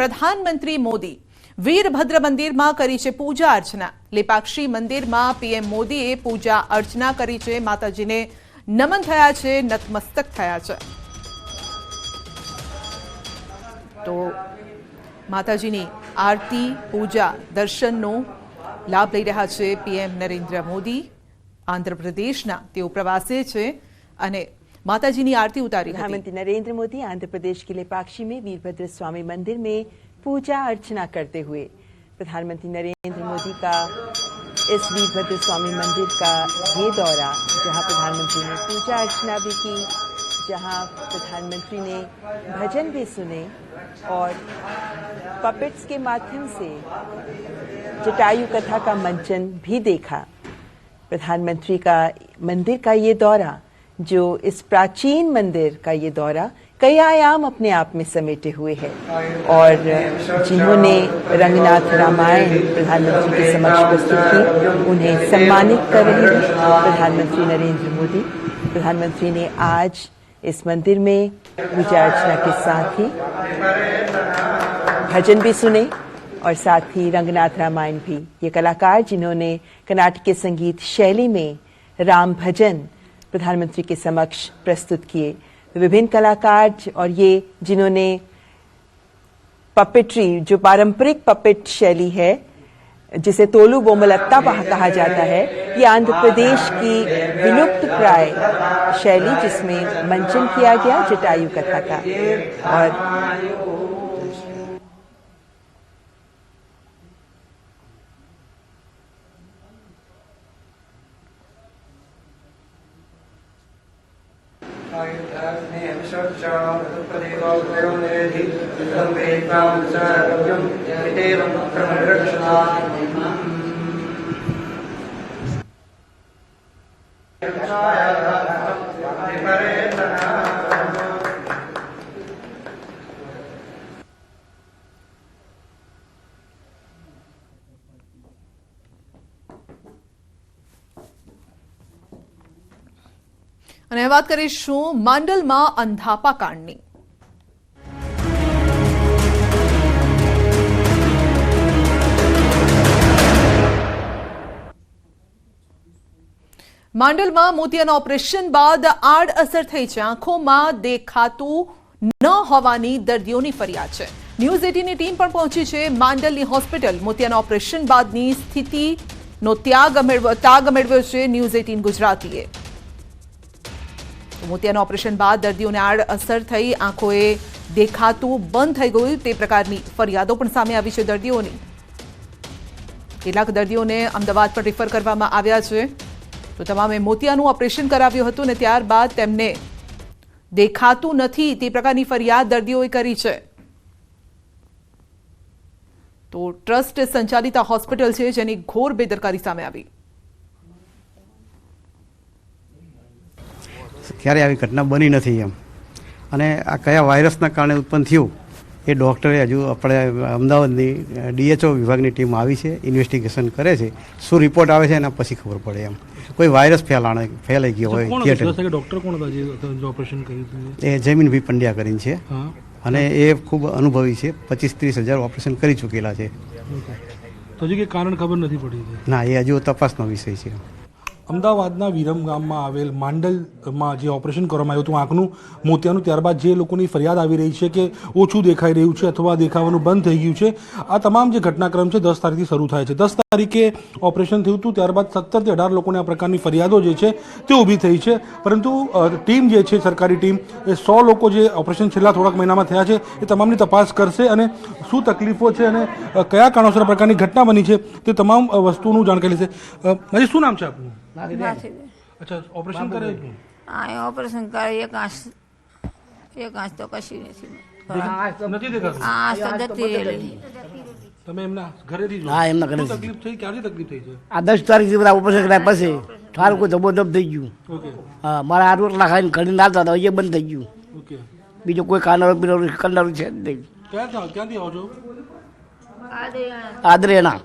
પ્રધાનમંત્રી મોદી વીરભદ્ર મંદિરમાં કરી છે પૂજા અર્ચના. લેપાક્ષી મંદિરમાં પીએમ મોદીએ પૂજા અર્ચના કરી છે. માતાજીને નમન થયા છે, નતમસ્તક થયા છે. તો માતાજીની આરતી, પૂજા, દર્શનનો લાભ લઈ રહ્યા છે પીએમ નરેન્દ્ર મોદી. આંધ્રપ્રદેશના તેઓ પ્રવાસે છે અને माता जी ने आरती उतारी प्रधानमंत्री नरेंद्र मोदी आंध्र प्रदेश के लिए पाक्षी में वीरभद्र स्वामी मंदिर में पूजा अर्चना करते हुए। प्रधानमंत्री नरेंद्र मोदी का इस वीरभद्र स्वामी मंदिर का ये दौरा, जहाँ प्रधानमंत्री ने पूजा अर्चना भी की, जहाँ प्रधानमंत्री ने भजन भी सुने और पपेट्स के माध्यम से जटायु कथा का मंचन भी देखा। प्रधानमंत्री का मंदिर का ये दौरा जो इस प्राचीन मंदिर का ये दौरा कई आयाम अपने आप में समेटे हुए है। और जिन्होंने रंगनाथ रामायण प्रधानमंत्री के समक्ष प्रस्तुत की, उन्हें सम्मानित कर रहे हैं प्रधानमंत्री नरेंद्र मोदी। प्रधानमंत्री ने आज इस मंदिर में पूजा अर्चना के साथ ही भजन भी सुने और साथ ही रंगनाथ रामायण भी। ये कलाकार जिन्होंने कर्नाटक संगीत शैली में राम भजन प्रधानमंत्री के समक्ष प्रस्तुत किए। विभिन्न कलाकार और ये जिन्होंने पपेट्री जो पारंपरिक पपेट शैली है, जिसे तोलू बोमलत्ता कहा जाता है, ये आंध्र प्रदेश की विलुप्त प्राय शैली जिसमें मंचन किया गया, जटायु कथा का। और ेति વાત કરીશું માંડલમાં અંધાપા કાંડની માંડલમાં મોતિયાના ઓપરેશન બાદ આડઅસર થઈ છે. આંખોમાં દેખાતું ન હોવાની દર્દીઓની ફરિયાદ છે. ન્યૂઝ એટીની ટીમ પણ પહોંચી છે માંડલની હોસ્પિટલ. મોતિયાના ઓપરેશન બાદની સ્થિતિનો ત્યાગ તાગ મેળવ્યો છે ન્યૂઝ એટીન ગુજરાતીએ. મોતિયાના ઓપરેશન બાદ દર્દીઓને આડ અસર થઈ, આંખોએ દેખાતું બંધ થઈ ગયું. તે પ્રકારની ફરિયાદો પણ સામે આવી છે દર્દીઓની. કેટલાક દર્દીઓને અમદાવાદ પણ રિફર કરવામાં આવ્યા છે. તો તમામે મોતિયાનું ઓપરેશન કરાવ્યું હતું ને ત્યારબાદ તેમને દેખાતું નથી. તે પ્રકારની ફરિયાદ દર્દીઓએ કરી છે. તો ટ્રસ્ટ સંચાલિત હોસ્પિટલ છે, જેની ઘોર બેદરકારી સામે આવી. ક્યારે આવી ઘટના બની નથી એમ. અને આ કયા વાયરસના કારણે ઉત્પન્ન થયું એ ડૉક્ટરે હજુ આપણે અમદાવાદની ડીએચઓ વિભાગની ટીમ આવી છે ઇન્વેસ્ટિગેશન કરે છે શું રિપોર્ટ આવે છે એના પછી ખબર પડે એમ. કોઈ વાયરસ ફેલાણે ફેલાઈ ગયો હોય કોણ જે ઓપરેશન કર્યું એ? જમીનભાઈ પંડ્યા કરીને છે. અને એ ખૂબ અનુભવી છે પચીસ ત્રીસ હજાર ઓપરેશન કરી ચૂકેલા છે. તો હજી કારણ ખબર નથી પડી છે ના એ હજુ તપાસનો વિષય છે. અમદાવાદના વિરમ ગામમાં આવેલ માંડલમાં જે ઓપરેશન કરવામાં આવ્યું હતું, આંખનું મોતિયાનું, ત્યારબાદ જે લોકોની ફરિયાદ આવી રહી છે કે ઓછું દેખાઈ રહ્યું છે અથવા દેખાવાનું બંધ થઈ ગયું છે, આ તમામ જે ઘટનાક્રમ છે દસ તારીખથી શરૂ થાય છે. દસ તારીખે ઓપરેશન થયું હતું, ત્યારબાદ સત્તરથી અઢાર લોકોને આ પ્રકારની ફરિયાદો જે છે તે ઊભી થઈ છે. પરંતુ ટીમ જે છે, સરકારી ટીમ, એ સો લોકો જે ઓપરેશન છેલ્લા થોડાક મહિનામાં થયા છે, એ તમામની તપાસ કરશે અને શું તકલીફો છે અને કયા કારણોસર પ્રકારની ઘટના બની છે તે તમામ વસ્તુનું જાણકારી લેશે. મારી શું નામ છે આપનું? અચ્છા ઓપરેશન કરે હતું આ ઓપરેશન કરે એક આંસ એક આંસ તો કશી નથી. નથી દેખાતું? આ આંખ તો જતી રહેલી. તમે એમના ઘરેથી જો. હા, એમના શું તકલીફ થઈ? ક્યારથી તકલીફ થઈ છે? આ દસ તારીખથી બધા ઓપરેશન કર્યા પછી સારું કોઈ ધબોધબ થઈ ગયું. ઓકે. હા મારા આ રોટલા ખાઈને ઘડી નાતા હતા એ બંધ થઈ ગયું. ઓકે. બીજું કોઈ કાનારું પીનારું કરનારું છે જ નહીં. ક્યાં ક્યાંથી આવો છો? આદરે એના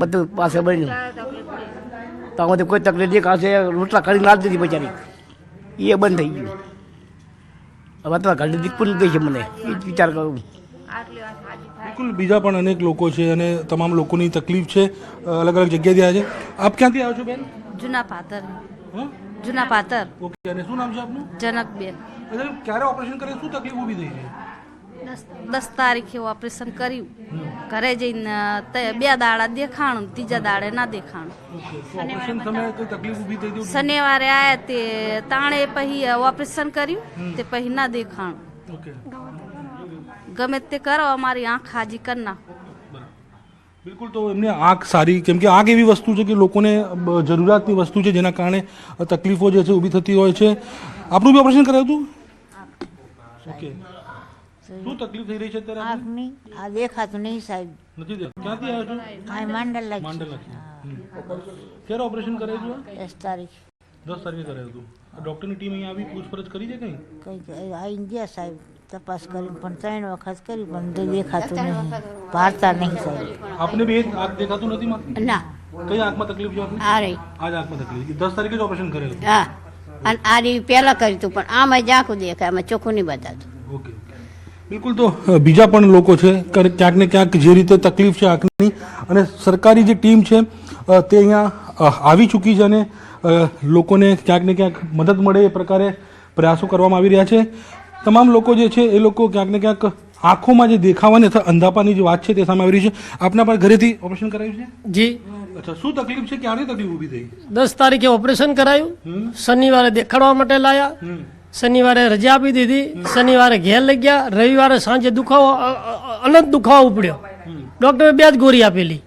બધું પાસે બન્યું તો આમાંથી કોઈ તકલીફ નહીં કાશે રોટલા કરીને નાખી દીધી બચારી. એ બંધ થઈ ગયું. હવે તો દીક દીકપુર ગઈ છે મને. એ જ વિચાર કરું. બિલકુલ બીજા પણ અનેક લોકો છે અને તમામ લોકોની તકલીફ છે. અલગ અલગ જગ્યાએથી આવ્યા છે. આપ ક્યાંથી આવો છો બેન? જૂના પાતર જૂના પાતર ઓકે અને શું નામ છે આપનું? જનકબેન. ક્યારે ઓપરેશન કરે શું તકલીફ ઊભી થઈ છે? દસ તારીખે ઓપરેશન કર્યું. ઘરે જઈને બે દાડા દેખાણું ત્રીજા દાડે ના દેખાણું. શનિવારે આયા તે તાણે પછી ઓપરેશન કર્યું તે પછી ના દેખાણું. ગમે તે કરો અમારી આંખ હાજી કરી નાખો. બિલકુલ તો એમને આંખ સારી કેમ કે આંખ એવી વસ્તુ છે કે લોકોને જરૂરિયાતની વસ્તુ છે જેના કારણે તકલીફો જે છે ઊભી થતી હોય છે. આપણું બી ઓપરેશન કરાયું હતું? ઓકે. શું તકલીફ થઈ રહી છે અત્યારે આપની? આંખની આ દેખાતું નહીં સાહેબ. નથી દેખાતું. ક્યાંથી આવ્યો છો? આ માંડલ લાગી માંડલ ક્યારે ઓપરેશન કરાયું હતું દસ તારીખ. દસ તારીખે કરાયું હતું. ડોક્ટરની ટીમ અહીંયા આવી પૂછપરછ કરી છે કંઈ? કઈ આવીને ગયા સાહેબ તપાસ કરી પણ ત્રણ વખત કરી પણ તે દેખાતું નહીં. ભારતા નહીં સાહેબ. આપને બી એ જ આંખ દેખાતું નથી માં ના. કઈ આંખમાં તકલીફ છે આપને? આ રહી. આજ આંખમાં તકલીફ દસ તારીખે જ ઓપરેશન કરેલું. હા. અને આ રહી પહેલાં કર્યું હતું પણ આમાં ઝાંખું દેખાય આમાં ચોખ્ખું નહીં બતાતું. ઓકે. બિલકુલ તો બીજા પણ લોકો છે. ક્યાંક ને ક્યાંક જે રીતે તકલીફ છે આંખની અને સરકારી જે ટીમ છે તે અહીંયા આવી ચૂકી છે અને લોકોને ક્યાંક ને ક્યાંક મદદ મળે એ પ્રકારે પ્રયાસો કરવામાં આવી રહ્યા છે. તમામ લોકો જે છે એ લોકો ક્યાંક ને ક્યાંક આંખોમાં જે દેખાવાની અથવા અંધાપાની જે વાત છે તે સામે આવી રહી છે. આપના પર ઘરેથી ઓપરેશન કરાયું છે? જી. અચ્છા શું તકલીફ છે? ક્યારે તકલીફ ઊભી થઈ? દસ તારીખે ઓપરેશન કરાયું. શનિવારે દેખાડવા માટે લાયા. શનિવારે રજા આપી દીધી. શનિવારે ઘેર લઈ ગયા. રવિવારે સાંજે દુખાવો અનંત દુખાવો ઉપડ્યો. ડૉક્ટરે બે જ ગોળી આપેલી.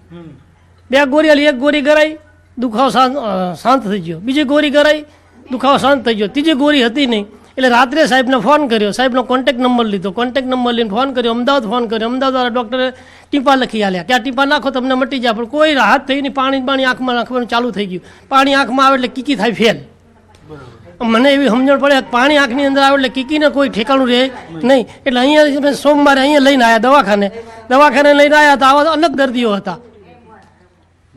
બે ગોળી આલી. એક ગોળી કરાઈ, દુખાવો શાંત શાંત થઈ ગયો. બીજી ગોળી કરાઈ, દુખાવો શાંત થઈ ગયો. ત્રીજી ગોળી હતી નહીં. એટલે રાત્રે સાહેબને ફોન કર્યો. સાહેબનો કોન્ટેક્ટ નંબર લીધો. કોન્ટેક નંબર લઈને ફોન કર્યો. અમદાવાદ ફોન કર્યો. અમદાવાદ ડૉક્ટરે ટીપા લખી આલ્યા. કે આ ટીપા નાખો, તમને મટી જાય. પણ કોઈ રાહત થઈ નહીં. પાણી પાણી આંખમાં નાખવાનું ચાલુ થઈ ગયું. પાણી આંખમાં આવે એટલે કીકી થાય, ફેલ. મને એવી સમજણ પડે, પાણી આંખની અંદર આવે એટલે કીકીને કોઈ ઠેકાણું રહે નહીં. એટલે અહીંયા સોમવારે અહીંયા લઈને આવ્યા દવાખાને. દવાખાને લઈને આવ્યા તો આવા અલગ દર્દીઓ હતા.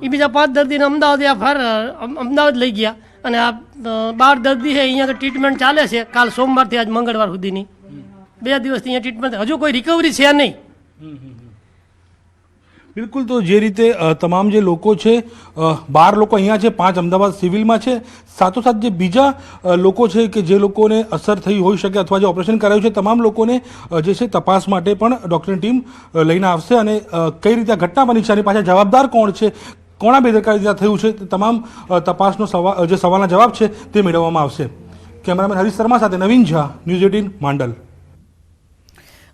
એ બીજા પાંચ દર્દીને અમદાવાદ અમદાવાદ લઈ ગયા. અને આ બાર દર્દી છે, અહીંયા ટ્રીટમેન્ટ ચાલે છે. કાલ સોમવારથી આજ મંગળવાર સુધીની. બે દિવસથી અહીંયા ટ્રીટમેન્ટ હજુ કોઈ રિકવરી છે નહીં. બિલકુલ, તો જે રીતે તમામ જે લોકો છે બાર લોકો અહીંયા છે, પાંચ અમદાવાદ સિવિલમાં છે, સાથોસાથ જે બીજા લોકો છે કે જે લોકોને અસર થઈ હોઈ શકે અથવા જે ઓપરેશન કરાયું છે, તમામ લોકોને જે છે તપાસ માટે પણ ડૉક્ટરની ટીમ લઈને આવશે અને કઈ રીતે આ ઘટના બની છે અને પાછા જવાબદાર કોણ છે, કોણા બેદરકારી ત્યાં થયું છે તમામ તપાસનો સવાલ જે સવાલના જવાબ છે, તે મેળવવામાં આવશે. કેમેરામેન હરીશ શર્મા સાથે નવીન ઝા, ન્યૂઝ એટીન, માંડલ.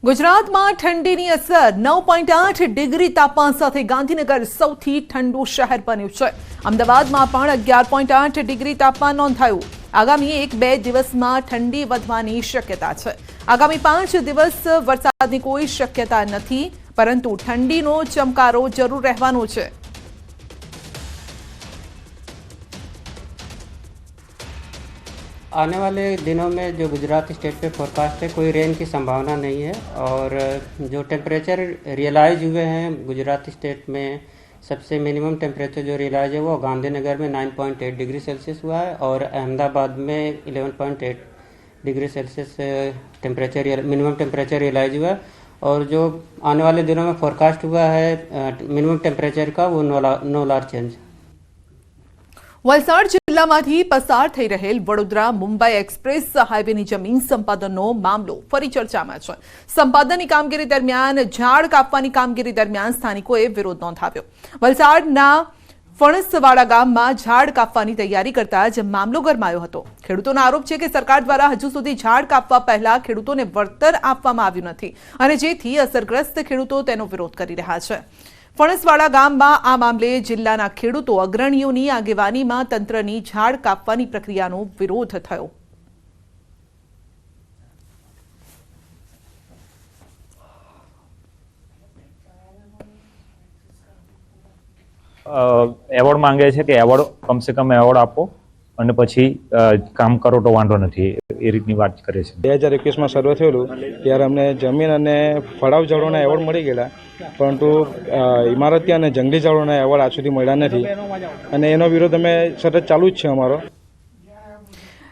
ગુજરાતમાં ઠંડીની અસર. નવ પોઈન્ટ આઠ ડિગ્રી તાપમાન સાથે ગાંધીનગર સૌથી ઠંડુ શહેર બન્યું છે. અમદાવાદમાં પણ અગિયાર પોઈન્ટ આઠ ડિગ્રી તાપમાન નોંધાયું. આગામી એક બે દિવસમાં ઠંડી વધવાની શક્યતા છે. આગામી પાંચ દિવસ વરસાદની કોઈ શક્યતા નથી, પરંતુ ઠંડીનો ચમકારો જરૂર રહેવાનો છે. आने वाले दिनों में जो गुजरात स्टेट पे फोरकास्ट है, कोई रेन की संभावना नहीं है और जो टेम्परेचर रियलाइज़ हुए हैं गुजरात स्टेट में, सबसे मिनिमम टेम्परेचर जो रियलाइज़ है वो गांधीनगर में 9.8 डिग्री सेल्सियस हुआ है और अहमदाबाद में 11.8 degree Celsius temperature minimum temperature realise हुआ है और जो आने वाले दिनों में फोरकास्ट हुआ है uh, मिनिमम टेम्परेचर का वो नोलार नोलार चेंज वलसाड़ જિલ્લામાંથી પસાર થઈ રહેલ વડોદરા મુંબઈ એક્સપ્રેસ હાઈવેની જમીન સંપાદનનો મામલો ફરી ચર્ચામાં છે. સંપાદનની કામગીરી દરમિયાન ઝાડ કાપવાની કામગીરી દરમિયાન સ્થાનિકોએ વિરોધ નોંધાવ્યો. વલસાડના ફણસવાડા ગામમાં ઝાડ કાપવાની તૈયારી કરતા જ મામલો ગરમાયો હતો. ખેડૂતોનો આરોપ છે કે સરકાર દ્વારા હજુ સુધી ઝાડ કાપવા પહેલા ખેડૂતોને વળતર આપવામાં આવ્યું નથી અને જેથી અસરગ્રસ્ત ખેડૂતો તેનો વિરોધ કરી રહ્યા છે. ફણસવાડા ગામમાં આ મામલે જિલ્લાના ખેડૂતો અગ્રણીઓની આગેવાનીમાં તંત્રની ઝાડ કાપવાની પ્રક્રિયાનો વિરોધ થયો. એવોર્ડ માંગે છે કે એવોર્ડ કમસે કમ એવોર્ડ આપો અને પછી કામ કરો તો વાંધો નથી. એ રીતની વાત કરે છે. બે હજાર એકવીસમાં સર્વે થયેલું ત્યારે અમને જમીન અને ફળાવ ઝાડોના એવોર્ડ મળી ગયેલા. પરંતુ ઇમારતી અને જંગલી ઝાડોના એવોર્ડ આજ સુધી મળ્યા નથી. અને એનો વિરોધ અમે સતત ચાલુ જ છે અમારો.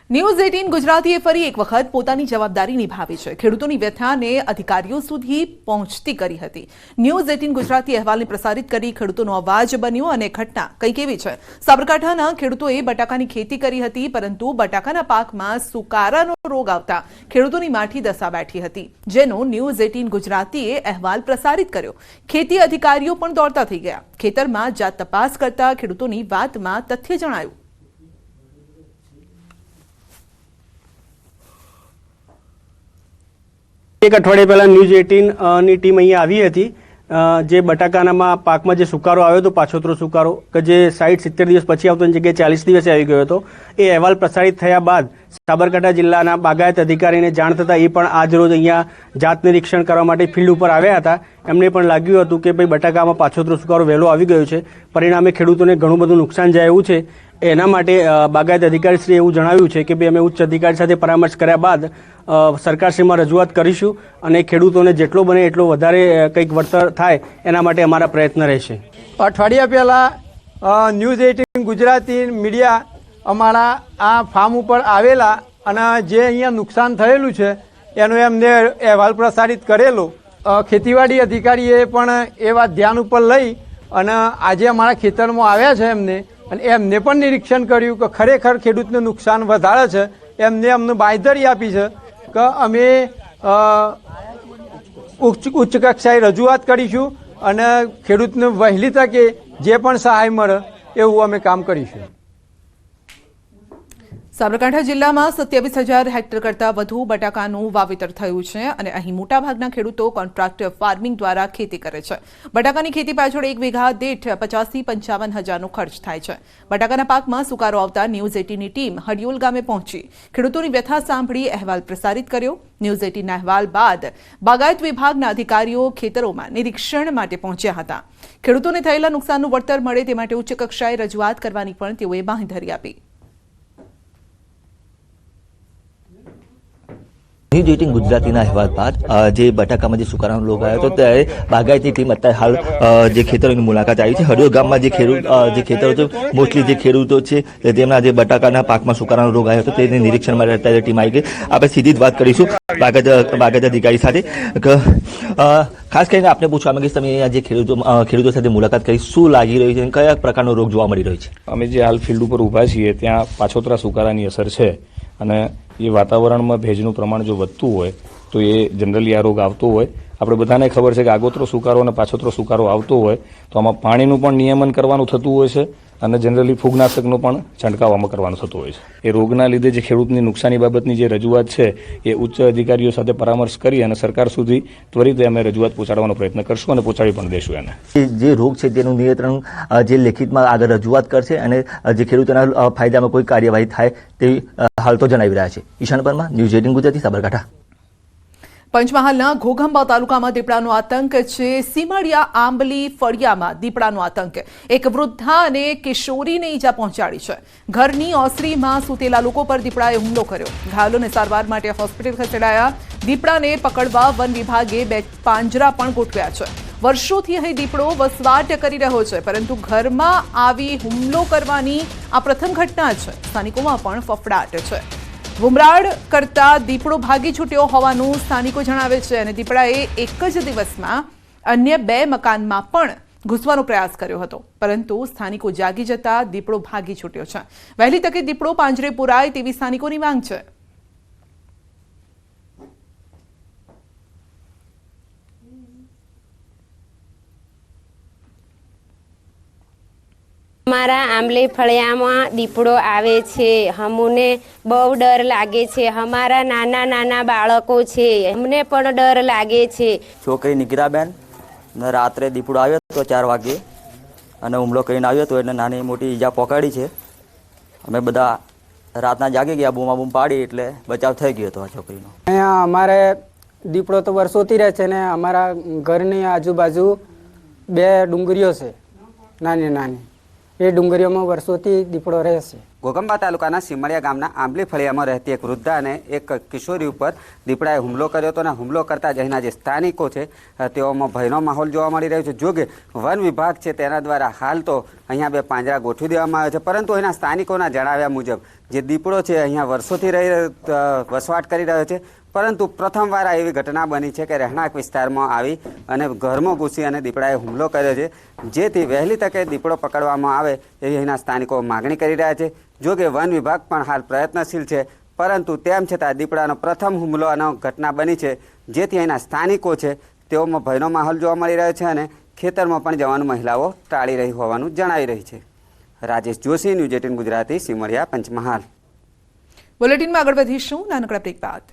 ન્યૂઝ એટીન ગુજરાતીએ ફરી એક વખત પોતાની જવાબદારી નિભાવી છે. ખેડૂતોની વ્યથાને અધિકારીઓ સુધી પહોંચતી કરી હતી. ન્યૂઝ એટીન ગુજરાતી અહેવાલને પ્રસારિત કરી ખેડૂતોનો અવાજ બન્યો અને ઘટના કંઈક એવી છે? સાબરકાંઠાના ખેડૂતોએ બટાકાની ખેતી કરી હતી, પરંતુ બટાકાના પાકમાં સુકારાનો રોગ આવતા ખેડૂતોની માઠી દશા બેઠી હતી, જેનો ન્યૂઝ એટીન ગુજરાતીએ અહેવાલ પ્રસારિત કર્યો. ખેતી અધિકારીઓ પણ દોડતા થઈ ગયા. ખેતરમાં જાત તપાસ કરતા ખેડૂતોની વાતમાં તથ્ય જણાયું. એક અઠવાડિયા પહેલાં ન્યૂઝ એટીનની ટીમ અહીંયા આવી હતી. જે બટાકાનામાં પાકમાં જે સુકારો આવ્યો હતો, પાછોતરો સુકારો, કે જે સાઠ સિત્તેર દિવસ પછી આવતો એની જગ્યાએ ચાલીસ દિવસે આવી ગયો હતો, એ અહેવાલ પ્રસારિત થયા બાદ સાબરકાંઠા જિલ્લાના બાગાયત અધિકારીને જાણ થતાં એ પણ આજ રોજ અહીંયા જાત નિરીક્ષણ કરવા માટે ફિલ્ડ ઉપર આવ્યા હતા. એમને પણ લાગ્યું હતું કે ભાઈ બટાકામાં પાછોતરો સુકારો વહેલો આવી ગયો છે. પરિણામે ખેડૂતોને ઘણું બધું નુકસાન જાય એવું છે. એના માટે બાગાયત અધિકારીશ્રીએ એવું જણાવ્યું છે કે ભાઈ અમે ઉચ્ચ અધિકારી સાથે પરામર્શ કર્યા બાદ સરકારશ્રીમાં રજૂઆત કરીશું અને ખેડૂતોને જેટલો બને એટલો વધારે કંઈક વળતર થાય એના માટે અમારા પ્રયત્ન રહેશે. અઠવાડિયા પહેલાં ન્યૂઝ એટીન ગુજરાતી મીડિયા અમારા આ ફાર્મ ઉપર આવેલા અને જે અહીંયા નુકસાન થયેલું છે, એનો એમને અહેવાલ પ્રસારિત કરેલો. ખેતીવાડી અધિકારીએ પણ એ વાત ધ્યાન ઉપર લઈ અને આજે અમારા ખેતરમાં આવ્યા છે એમને અને એમને પણ નિરીક્ષણ કર્યું કે ખરેખર ખેડૂતને નુકસાન વધારે છે. એમને અમને બાંયધરી આપી છે કે અમે ઉચ્ચ ઉચ્ચ કક્ષાએ રજૂઆત કરીશું અને ખેડૂતને વહેલી તકે જે પણ સહાય મળે એવું અમે કામ કરીશું. સાબરકાંઠા જિલ્લામાં સત્યાવીસ હજાર હેક્ટર કરતાં વધુ બટાકાનું વાવેતર થયું છે અને અહીં મોટાભાગના ખેડૂતો કોન્ટ્રાક્ટ ફાર્મિંગ દ્વારા ખેતી કરે છે. બટાકાની ખેતી પાછળ એક વીઘા દીઠ પચાસથી પંચાવન હજારનો ખર્ચ થાય છે. બટાકાના પાકમાં સુકારો આવતા ન્યૂઝ એટીની ટીમ હડિયોલ ગામે પહોંચી. ખેડૂતોની વ્યથા સાંભળી અહેવાલ પ્રસારિત કર્યો. ન્યૂઝ એટીના અહેવાલ બાદ બાગાયત વિભાગના અધિકારીઓ ખેતરોમાં નિરીક્ષણ માટે પહોંચ્યા હતા. ખેડૂતોને થયેલા નુકસાનનું વળતર મળે તે માટે ઉચ્ચ કક્ષાએ રજૂઆત કરવાની પણ તેઓએ બાંહેધરી આપી. ન્યૂઝ એટીન ગુજરાતીના અહેવાલ બાદ જે બટાકામાં જે સુકારાનો રોગ આવ્યો હતો, ત્યારે બાગાયતી ટીમ અત્યારે હાલ જે ખેતરોની મુલાકાત આવી છે. હરિયો ગામમાં જે ખેડૂત જે ખેતરો છે મોસ્ટલી જે ખેડૂતો છે તેમના જે બટાકાના પાકમાં સુકારાનો રોગ આવ્યો હતો, તેને નિરીક્ષણ માટે અત્યારે ટીમ આવી ગઈ. આપણે સીધી જ વાત કરીશું બાગાયત બાગાયત અધિકારી સાથે. ખાસ કરીને આપણે પૂછવા માંગીશ, તમે જે ખેડૂતો ખેડૂતો સાથે મુલાકાત કરી, શું લાગી રહ્યું છે કયા પ્રકારનો રોગ જોવા મળી રહ્યો છે? અમે જે હાલ ફિલ્ડ ઉપર ઊભા છીએ, ત્યાં પાછોતરા સુકારાની અસર છે અને એ વાતાવરણમાં ભેજનું પ્રમાણ જો વધતું હોય તો એ જનરલી આ રોગ આવતો હોય. આપણે બધાને ખબર છે કે આગોતરો સુકારો અને પાછોતરો સુકારો આવતો હોય તો આમાં પાણીનું પણ નિયમન કરવાનું થતું હોય છે અને જનરલી ફૂગનાશકનો પણ છંટકાવવામાં કરવાનું થતું હોય છે. એ રોગના લીધે જે ખેડૂતની નુકસાની બાબતની જે રજૂઆત છે, એ ઉચ્ચ અધિકારીઓ સાથે પરામર્શ કરી અને સરકાર સુધી ત્વરિત અમે રજૂઆત પહોંચાડવાનો પ્રયત્ન કરશું અને પહોંચાડી પણ દઈશું એને. જે રોગ છે તેનું નિયંત્રણ જે લેખિતમાં આગળ રજૂઆત કરશે અને જે ખેડૂતોના ફાયદામાં કોઈ કાર્યવાહી થાય તેવી હાલ તો જણાવી રહ્યા છે. Ishan Parmar news eighteen Gujarati, Sabarkantha. પંચમહાલના ઘોઘંબા તાલુકામાં દીપડાનો આતંક છે. સીમાડિયા, આંબલી, ફળિયામાં દીપડાનો આતંક. એક વૃદ્ધા અને કિશોરીને ઈજા પહોંચાડી છે. ઘરની ઓસરીમાં સૂતેલા લોકો પર દીપડાએ હુમલો કર્યો. ઘાયલોને સારવાર માટે હોસ્પિટલ ખસેડાયા દીપડાને પકડવા વન વિભાગે બે પાંજરા પણ ગોઠવ્યા છે. વર્ષોથી અહીં દીપડો વસવાટ કરી રહ્યો છે, પરંતુ ઘરમાં આવી હુમલો કરવાની આ પ્રથમ ઘટના છે. સ્થાનિકોમાં પણ ફફડાટ છે. બુમરાડ કરતા દીપડો ભાગી છૂટ્યો હોવાનું સ્થાનિકો જણાવે છે અને દીપડાએ એક જ દિવસમાં અન્ય બે મકાનમાં પણ ઘૂસવાનો પ્રયાસ કર્યો હતો. પરંતુ સ્થાનિકો જાગી જતા દીપડો ભાગી છૂટ્યો છે. વહેલી તકે દીપડો પાંજરે પુરાય તેવી સ્થાનિકોની માંગ છે. અમારા આંબલી ફળિયામાં દીપડો આવે છે. અમને બહુ ડર લાગે છે. અમારા નાના નાના બાળકો છે. અમને પણ ડર લાગે છે. છોકરી નિગરાબેન ને રાત્રે દીપડો આવ્યો હતો ચાર વાગ્યે અને હુમલો કરીને આવ્યો હતો એટલે નાની મોટી ઈજા પકડી છે. અમે બધા રાતના જાગી ગયા બૂમા બૂમ પાડી એટલે બચાવ થઈ ગયો હતો આ છોકરીનો. અહીંયા અમારે દીપડો તો વર્ષોથી રહે છે ને અમારા ઘરની આજુબાજુ બે ડુંગરીઓ છે નાની નાની. એ ડુંગરીઓમાં વર્ષોથી દીપડો રહે છે. ઘોગંબા તાલુકાના સીમળિયા ગામના આંબલી ફળિયામાં રહેતી એક વૃદ્ધા અને એક કિશોરી ઉપર દીપડાએ હુમલો કર્યો હતો અને હુમલો કરતા જ અહીંના જે સ્થાનિકો છે તેઓમાં ભયનો માહોલ જોવા મળી રહ્યો છે. જોકે વન વિભાગ છે તેના દ્વારા હાલ તો અહીંયા બે પાંજરા ગોઠવી દેવામાં આવ્યા છે. પરંતુ અહીંના સ્થાનિકોના જણાવ્યા મુજબ જે દીપડો છે અહીંયા વર્ષોથી રહી વસવાટ કરી રહ્યો છે. પરંતુ પ્રથમવાર આ એવી ઘટના બની છે કે રહેણાંક વિસ્તારમાં આવી અને ઘરમાં ઘૂસી અને દીપડાએ હુમલો કર્યો છે. જેથી વહેલી તકે દીપડો પકડવામાં આવે એવી અહીંના સ્થાનિકો માગણી કરી રહ્યા છે. જો કે વન વિભાગ પણ હાલ પ્રયત્નશીલ છે, પરંતુ તેમ છતાં દીપડાનો પ્રથમ હુમલો અને ઘટના બની છે. જેથી અહીંના સ્થાનિકો છે, તેઓમાં ભયનો માહોલ જોવા મળી રહ્યો છે અને ખેતરમાં પણ જવાનું મહિલાઓ ટાળી રહી હોવાનું જણાવી રહી છે. Rajesh Joshi, news eighteen Gujarati, Simaria, Panchmahal. બુલેટિનમાં આગળ વધીશું. નાનકડા બ્રેક બાદ.